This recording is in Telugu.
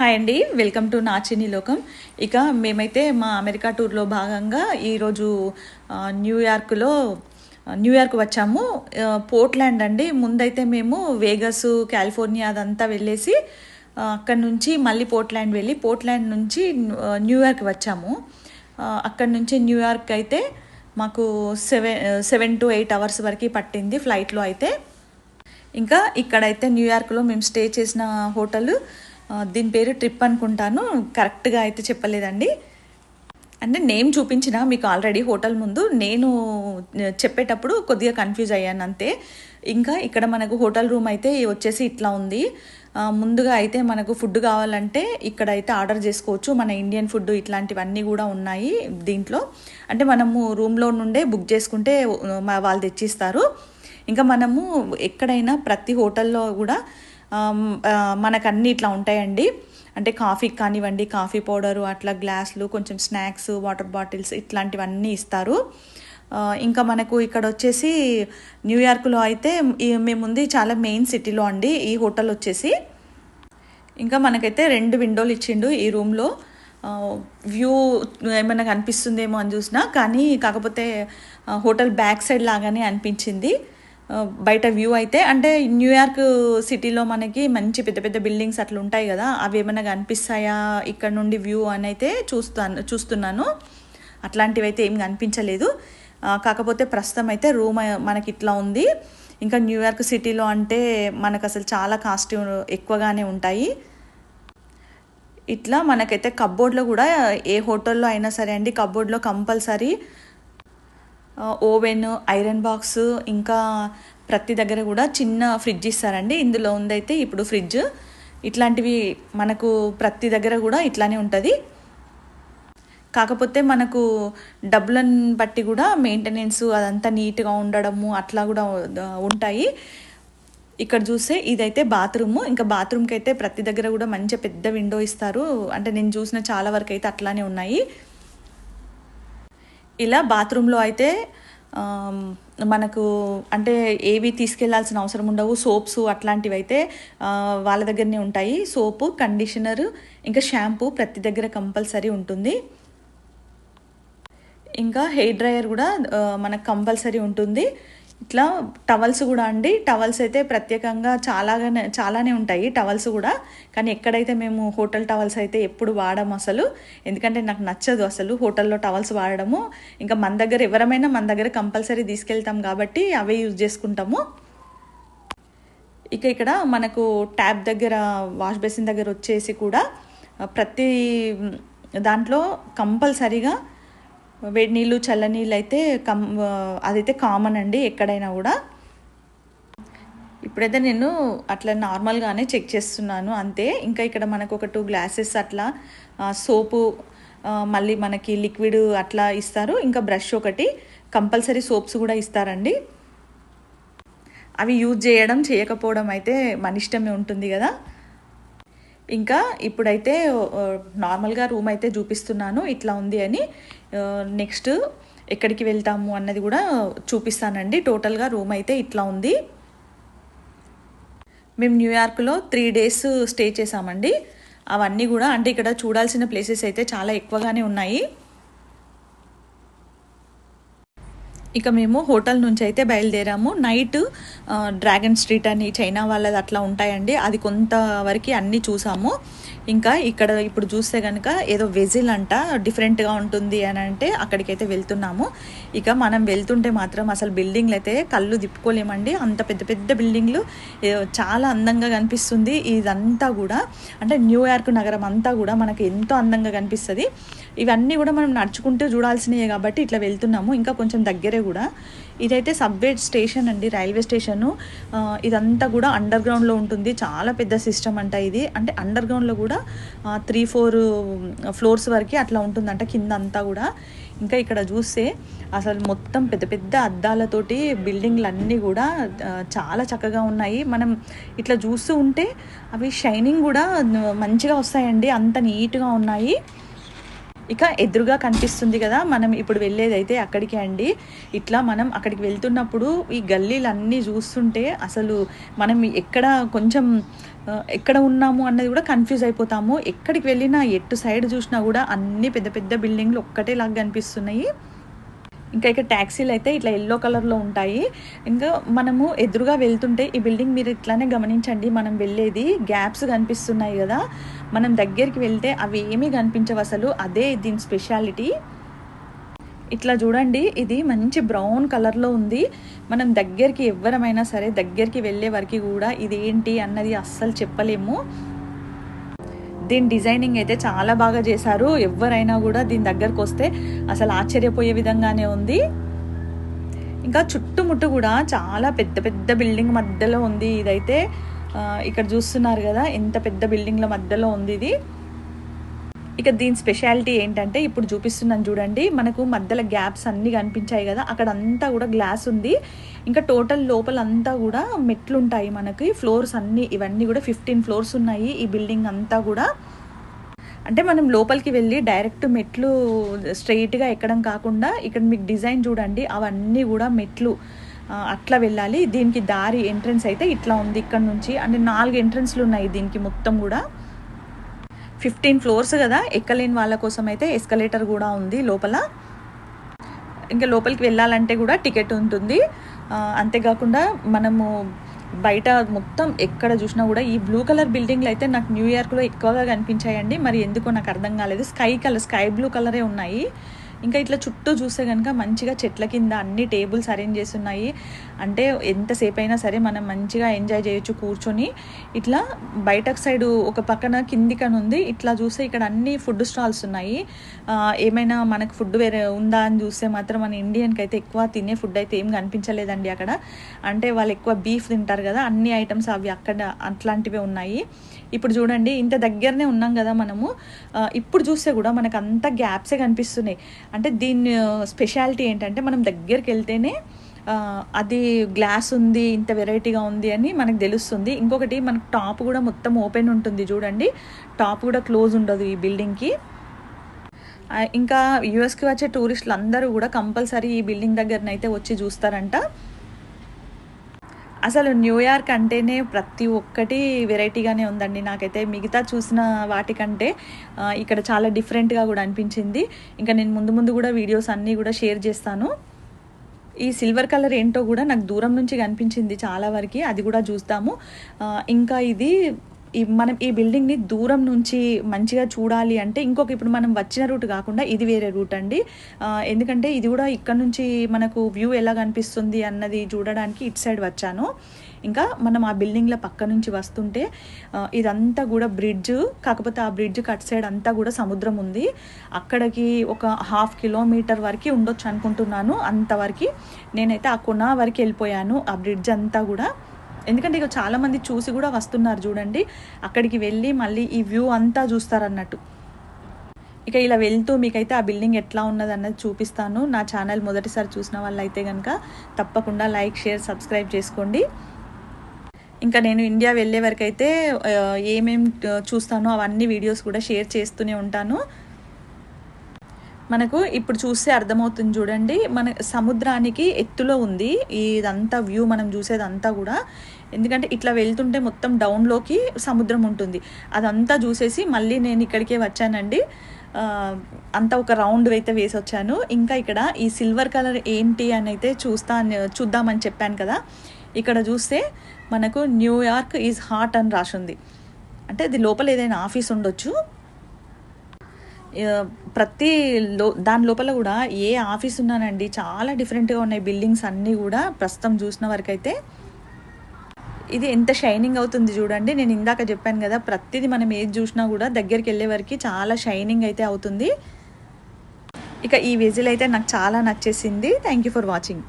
హాయ్ అండి వెల్కమ్ టు నాచిని లోకం. ఇక మేమైతే మా అమెరికా టూర్లో భాగంగా ఈరోజు న్యూయార్క్లో న్యూయార్క్ వచ్చాము. పోర్ట్లాండ్ అండి. ముందైతే మేము వేగస్ కాలిఫోర్నియా అదంతా వెళ్ళేసి అక్కడ నుంచి మళ్ళీ పోర్ట్లాండ్ వెళ్ళి పోర్ట్లాండ్ నుంచి న్యూయార్క్ వచ్చాము. అక్కడ నుంచి న్యూయార్క్ అయితే మాకు seven seven to eight hours వరకు పట్టింది ఫ్లైట్లో అయితే. ఇంకా ఇక్కడైతే న్యూయార్క్లో మేము స్టే చేసిన హోటల్ దీని పేరు ట్రిప్ అనుకుంటాను. కరెక్ట్గా అయితే చెప్పలేదండి. అంటే నేమ్ చూపించిన మీకు ఆల్రెడీ హోటల్ ముందు. నేను చెప్పేటప్పుడు కొద్దిగా కన్ఫ్యూజ్ అయ్యాను అంతే. ఇంకా ఇక్కడ మనకు హోటల్ రూమ్ అయితే వచ్చేసి ఇట్లా ఉంది. ముందుగా అయితే మనకు ఫుడ్ కావాలంటే ఇక్కడ అయితే ఆర్డర్ చేసుకోవచ్చు. మన ఇండియన్ ఫుడ్ ఇట్లాంటివన్నీ కూడా ఉన్నాయి దీంట్లో. అంటే మనము రూమ్లో నుండే బుక్ చేసుకుంటే వాళ్ళు తెచ్చిస్తారు. ఇంకా మనము ఎక్కడైనా ప్రతి హోటల్లో కూడా మనకన్నీ మనకు ఇట్లా ఉంటాయండి. అంటే కాఫీ కానివ్వండి కాఫీ పౌడరు అట్లా గ్లాసులు కొంచెం స్నాక్స్ వాటర్ బాటిల్స్ ఇట్లాంటివన్నీ ఇస్తారు. ఇంకా మనకు ఇక్కడ వచ్చేసి న్యూయార్క్లో అయితే మేముంది చాలా మెయిన్ సిటీలో అండి ఈ హోటల్ వచ్చేసి. ఇంకా మనకైతే రెండు విండోలు ఇచ్చిండు ఈ రూమ్లో. వ్యూ ఏమైనా కనిపిస్తుందేమో అని చూసినా కానీ కాకపోతే హోటల్ బ్యాక్ సైడ్ లాగానే అనిపించింది. బయట వ్యూ అయితే అంటే న్యూయార్క్ సిటీలో మనకి మంచి పెద్ద పెద్ద బిల్డింగ్స్ అట్లా ఉంటాయి కదా అవి ఏమైనా కనిపిస్తాయా ఇక్కడ నుండి వ్యూ అని అయితే చూస్తాను చూస్తున్నాను. అట్లాంటివి అయితే ఏం కనిపించలేదు. కాకపోతే ప్రస్తుతం అయితే రూమ్ మనకి ఇట్లా ఉంది. ఇంకా న్యూయార్క్ సిటీలో అంటే మనకు అసలు చాలా కాస్ట్ ఎక్కువగానే ఉంటాయి. ఇట్లా మనకైతే కబ్బోర్డ్లో కూడా ఏ హోటల్లో అయినా సరే అండి కబ్బోర్డ్లో కంపల్సరీ ఓవెన్ ఐరన్ బాక్స్ ఇంకా ప్రతి దగ్గర కూడా చిన్న ఫ్రిడ్జ్ ఇస్తారండి. ఇందులో ఉందైతే ఇప్పుడు ఫ్రిడ్జ్. ఇట్లాంటివి మనకు ప్రతి దగ్గర కూడా ఇట్లానే ఉంటుంది. కాకపోతే మనకు డబ్బులను బట్టి కూడా మెయింటెనెన్స్ అదంతా నీట్గా ఉండడము అట్లా కూడా ఉంటాయి. ఇక్కడ చూస్తే ఇదైతే బాత్రూమ్. ఇంకా బాత్రూమ్కి అయితే ప్రతి దగ్గర కూడా మంచి పెద్ద విండో ఇస్తారు. అంటే నేను చూసిన చాలా వరకు అయితే అట్లానే ఉన్నాయి. ఇలా బాత్రూంలో అయితే మనకు అంటే ఏవి తీసుకెళ్ళాల్సిన అవసరం ఉండవు. సోప్స్ అట్లాంటివి అయితే వాళ్ళ దగ్గరనే ఉంటాయి. సోపు కండిషనర్ ఇంకా షాంపూ ప్రతి దగ్గర కంపల్సరీ ఉంటుంది. ఇంకా హెయిర్ డ్రయర్ కూడా మనకు కంపల్సరీ ఉంటుంది. ఇట్లా టవల్స్ కూడా అండి. టవల్స్ అయితే ప్రత్యేకంగా చాలాగానే చాలానే ఉంటాయి టవల్స్ కూడా. కానీ ఎక్కడైతే మేము హోటల్ టవల్స్ అయితే ఎప్పుడు వాడము అసలు ఎందుకంటే నాకు నచ్చదు అసలు హోటల్లో టవల్స్ వాడడము. ఇంకా మన దగ్గర ఎవరమైనా మన దగ్గర కంపల్సరీ తీసుకెళ్తాం కాబట్టి అవే యూజ్ చేసుకుంటాము. ఇక ఇక్కడ మనకు ట్యాప్ దగ్గర వాష్ బేసిన్ దగ్గర వచ్చేసి కూడా ప్రతి దాంట్లో కంపల్సరీగా వేడి నీళ్ళు చల్ల నీళ్ళు అయితే కం అదైతే కామన్ అండి ఎక్కడైనా కూడా. ఇప్పుడైతే నేను అట్లా నార్మల్గానే చెక్ చేస్తున్నాను అంతే. ఇంకా ఇక్కడ మనకు ఒక టూ గ్లాసెస్ అట్లా సోపు మళ్ళీ మనకి లిక్విడ్ అట్లా ఇస్తారు. ఇంకా బ్రష్ ఒకటి కంపల్సరీ సోప్స్ కూడా ఇస్తారండి. అవి యూజ్ చేయడం చేయకపోవడం అయితే మన ఇష్టమే ఉంటుంది కదా. ఇంకా ఇప్పుడైతే నార్మల్గా రూమ్ అయితే చూపిస్తున్నాను ఇట్లా ఉంది అని నెక్స్ట్ ఎక్కడికి వెళ్తాము అన్నది కూడా చూపిస్తానండి. టోటల్గా రూమ్ అయితే ఇట్లా ఉంది. మేము న్యూయార్క్లో త్రీ డేస్ స్టే చేసామండి అవన్నీ కూడా అంటే ఇక్కడ చూడాల్సిన ప్లేసెస్ అయితే చాలా ఎక్కువగానే ఉన్నాయి. ఇక మేము హోటల్ నుంచి అయితే బయలుదేరాము. నైట్ డ్రాగన్ స్ట్రీట్ అని చైనా వాళ్ళది అట్లా ఉంటాయండి. అది కొంతవరకు అన్నీ చూసాము. ఇంకా ఇక్కడ ఇప్పుడు చూస్తే కనుక ఏదో వెజిల్ అంట డిఫరెంట్గా ఉంటుంది అని అంటే అక్కడికైతే వెళ్తున్నాము. ఇక మనం వెళ్తుంటే మాత్రం అసలు బిల్డింగ్లు అయితే కళ్ళు తిప్పుకోలేమండి. అంత పెద్ద పెద్ద బిల్డింగ్లు చాలా అందంగా కనిపిస్తుంది. ఇదంతా కూడా అంటే న్యూయార్క్ నగరం అంతా కూడా మనకు ఎంతో అందంగా కనిపిస్తుంది. ఇవన్నీ కూడా మనం నడుచుకుంటూ చూడాల్సినవి కాబట్టి ఇట్లా వెళ్తున్నాము. ఇంకా కొంచెం దగ్గరే కూడా. ఇదైతే సబ్వే స్టేషన్ అండి రైల్వే స్టేషను. ఇదంతా కూడా అండర్ గ్రౌండ్లో ఉంటుంది. చాలా పెద్ద సిస్టమ్ అంట ఇది. అంటే అండర్ గ్రౌండ్లో కూడా త్రీ ఫోర్ ఫ్లోర్స్ వరకు అట్లా ఉంటుందంట కింద అంతా కూడా. ఇంకా ఇక్కడ చూస్తే అసలు మొత్తం పెద్ద పెద్ద అద్దాలతోటి బిల్డింగ్లు అన్నీ కూడా చాలా చక్కగా ఉన్నాయి. మనం ఇట్లా చూస్తూ ఉంటే అవి షైనింగ్ కూడా మంచిగా వస్తాయండి. అంత నీట్గా ఉన్నాయి. ఇక ఎదురుగా కనిపిస్తుంది కదా మనం ఇప్పుడు వెళ్ళేదైతే అక్కడికి అక్కడికే అండి. ఇట్లా మనం అక్కడికి వెళ్తున్నప్పుడు ఈ గల్లీలన్నీ చూస్తుంటే అసలు మనం ఎక్కడ కొంచెం ఎక్కడ ఉన్నాము అన్నది కూడా కన్ఫ్యూజ్ అయిపోతాము. ఎక్కడికి వెళ్ళినా ఎటు సైడ్ చూసినా కూడా అన్ని పెద్ద పెద్ద బిల్డింగ్లు ఒక్కటేలాగా కనిపిస్తున్నాయి. ఇంకా ఇక్కడ ట్యాక్సీలు అయితే ఇట్లా ఎల్లో కలర్లో ఉంటాయి. ఇంకా మనము ఎదురుగా వెళ్తుంటే ఈ బిల్డింగ్ మీరు ఇట్లానే గమనించండి మనం వెళ్ళేది గ్యాప్స్ కనిపిస్తున్నాయి కదా. మనం దగ్గరికి వెళ్తే అవి ఏమీ కనిపించవు అసలు. అదే దీని స్పెషాలిటీ. ఇట్లా చూడండి ఇది మంచి బ్రౌన్ కలర్లో ఉంది. మనం దగ్గరికి ఎవరమైనా సరే దగ్గరికి వెళ్ళే వరకు కూడా ఇది ఏంటి అన్నది అస్సలు చెప్పలేము. దీని డిజైనింగ్ అయితే చాలా బాగా చేశారు. ఎవరైనా కూడా దీని దగ్గరకు వస్తే అసలు ఆశ్చర్యపోయే విధంగానే ఉంది. ఇంకా చుట్టుముట్టు కూడా చాలా పెద్ద పెద్ద బిల్డింగ్ మధ్యలో ఉంది ఇదైతే. ఇక్కడ చూస్తున్నారు కదా ఎంత పెద్ద బిల్డింగ్ల మధ్యలో ఉంది ఇది. ఇక దీని స్పెషాలిటీ ఏంటంటే ఇప్పుడు చూపిస్తున్నాను చూడండి మనకు మధ్యలో గ్యాప్స్ అన్నీ కనిపించాయి కదా అక్కడ అంతా కూడా గ్లాస్ ఉంది. ఇంకా టోటల్ లోపల అంతా కూడా మెట్లు ఉంటాయి మనకి ఫ్లోర్స్ అన్నీ ఇవన్నీ కూడా ఫిఫ్టీన్ ఫ్లోర్స్ ఉన్నాయి ఈ బిల్డింగ్ అంతా కూడా. అంటే మనం లోపలికి వెళ్ళి డైరెక్ట్ మెట్లు స్ట్రెయిట్గా ఎక్కడం కాకుండా ఇక్కడ మీకు డిజైన్ చూడండి అవన్నీ కూడా మెట్లు. అట్లా వెళ్ళాలి. దీనికి దారి ఎంట్రన్స్ అయితే ఇట్లా ఉంది ఇక్కడ నుంచి. అంటే నాలుగు ఎంట్రన్స్లు ఉన్నాయి దీనికి మొత్తం కూడా. ఫిఫ్టీన్ ఫ్లోర్స్ కదా ఎక్కలేని వాళ్ళ కోసం అయితే ఎస్కలేటర్ కూడా ఉంది లోపల. ఇంకా లోపలికి వెళ్ళాలంటే కూడా టికెట్ ఉంటుంది. అంతేకాకుండా మనము బయట మొత్తం ఎక్కడ చూసినా కూడా ఈ బ్లూ కలర్ బిల్డింగ్లు అయితే నాకు న్యూయార్క్లో ఎక్కువగా కనిపించాయండి. మరి ఎందుకో నాకు అర్థం కాలేదు. స్కై కలర్ స్కై బ్లూ కలరే ఉన్నాయి. ఇంకా ఇట్లా చుట్టూ చూస్తే కనుక మంచిగా చెట్ల కింద అన్ని టేబుల్స్ అరేంజ్ చేసి ఉన్నాయి. అంటే ఎంతసేపు అయినా సరే మనం మంచిగా ఎంజాయ్ చేయొచ్చు కూర్చొని. ఇట్లా బయటకు సైడ్ ఒక పక్కన కిందికని ఉంది ఇట్లా చూస్తే ఇక్కడ అన్ని ఫుడ్ స్టాల్స్ ఉన్నాయి. ఏమైనా మనకు ఫుడ్ వేరే ఉందా అని చూస్తే మాత్రం మన ఇండియన్కి అయితే ఎక్కువ తినే ఫుడ్ అయితే ఏం కనిపించలేదండి అక్కడ. అంటే వాళ్ళు ఎక్కువ బీఫ్ తింటారు కదా అన్ని ఐటమ్స్ అవి అక్కడ అట్లాంటివే ఉన్నాయి. ఇప్పుడు చూడండి ఇంత దగ్గరనే ఉన్నాం కదా మనము. ఇప్పుడు చూస్తే కూడా మనకు అంత గ్యాప్సే కనిపిస్తున్నాయి. అంటే దీని స్పెషాలిటీ ఏంటంటే మనం దగ్గరికి వెళ్తేనే అది గ్లాస్ ఉంది ఇంత వెరైటీగా ఉంది అని మనకు తెలుస్తుంది. ఇంకొకటి మనకు టాప్ కూడా మొత్తం ఓపెన్ ఉంటుంది చూడండి. టాప్ కూడా క్లోజ్ ఉండదు ఈ బిల్డింగ్కి. ఇంకా యూఎస్కి వచ్చే టూరిస్టులు అందరూ కూడా కంపల్సరీ ఈ బిల్డింగ్ దగ్గరనైతే వచ్చి చూస్తారంట. అసలు న్యూయార్క్ అంటేనే ప్రతి ఒక్కటి వెరైటీగానే ఉందండి. నాకైతే మిగతా చూసిన వాటికంటే ఇక్కడ చాలా డిఫరెంట్గా కూడా అనిపించింది. ఇంకా నేను ముందు ముందు కూడా వీడియోస్ అన్నీ కూడా షేర్ చేస్తాను. ఈ సిల్వర్ కలర్ ఏంటో కూడా నాకు దూరం నుంచి కనిపించింది చాలా వరకు. అది కూడా చూస్తాము. ఇంకా ఇది ఈ మనం ఈ బిల్డింగ్ని దూరం నుంచి మంచిగా చూడాలి అంటే ఇంకొక ఇప్పుడు మనం వచ్చిన రూట్ కాకుండా ఇది వేరే రూట్ అండి. ఎందుకంటే ఇది కూడా ఇక్కడ నుంచి మనకు వ్యూ ఎలా కనిపిస్తుంది అన్నది చూడడానికి ఇటు సైడ్ వచ్చాను. ఇంకా మనం ఆ బిల్డింగ్ల పక్క నుంచి వస్తుంటే ఇదంతా కూడా బ్రిడ్జ్ కాకపోతే ఆ బ్రిడ్జ్ కట్ సైడ్ అంతా కూడా సముద్రం ఉంది. అక్కడికి ఒక హాఫ్ కిలోమీటర్ వరకు ఉండొచ్చు అనుకుంటున్నాను. అంతవరకు నేనైతే ఆ కొన వరకు వెళ్ళిపోయాను ఆ బ్రిడ్జ్ అంతా కూడా. ఎందుకంటే ఇక చాలామంది చూసి కూడా వస్తున్నారు చూడండి. అక్కడికి వెళ్ళి మళ్ళీ ఈ వ్యూ అంతా చూస్తారన్నట్టు. ఇక ఇలా వెళ్తూ మీకైతే ఆ బిల్డింగ్ ఎట్లా ఉన్నది అన్నది చూపిస్తాను. నా ఛానల్ మొదటిసారి చూసిన వాళ్ళైతే కనుక తప్పకుండా లైక్ షేర్ సబ్స్క్రైబ్ చేసుకోండి. ఇంకా నేను ఇండియా వెళ్ళే వరకు అయితే ఏమేం చూస్తానో అవన్నీ వీడియోస్ కూడా షేర్ చేస్తూనే ఉంటాను. మనకు ఇప్పుడు చూస్తే అర్థమవుతుంది చూడండి. మన సముద్రానికి ఎత్తులో ఉంది ఇదంతా వ్యూ మనం చూసేదంతా కూడా. ఎందుకంటే ఇట్లా వెళ్తుంటే మొత్తం డౌన్లోకి సముద్రం ఉంటుంది. అదంతా చూసేసి మళ్ళీ నేను ఇక్కడికే వచ్చానండి. అంతా ఒక రౌండ్ అయితే వేసి వచ్చాను ఇంకా ఇక్కడ ఈ సిల్వర్ కలర్ ఏంటి అని అయితే చూస్తా చూద్దామని చెప్పాను కదా. ఇక్కడ చూస్తే మనకు న్యూయార్క్ ఈజ్ హాట్ అని రాసింది. అంటే ఇది లోపల ఏదైనా ఆఫీస్ ఉండొచ్చు. ప్రతి లో దాని లోపల కూడా ఏ ఆఫీస్ ఉన్నానండి చాలా డిఫరెంట్గా ఉన్నాయి బిల్డింగ్స్ అన్నీ కూడా ప్రస్తుతం చూసిన వరకు అయితే ఇది ఎంత షైనింగ్ అవుతుంది చూడండి నేను ఇందాక చెప్పాను కదా ప్రతిదీ మనం ఏది చూసినా కూడా దగ్గరికి వెళ్ళే వరకు చాలా షైనింగ్ అయితే అవుతుంది. ఇక ఈ విజిల్ అయితే నాకు చాలా నచ్చేసింది. Thank you for watching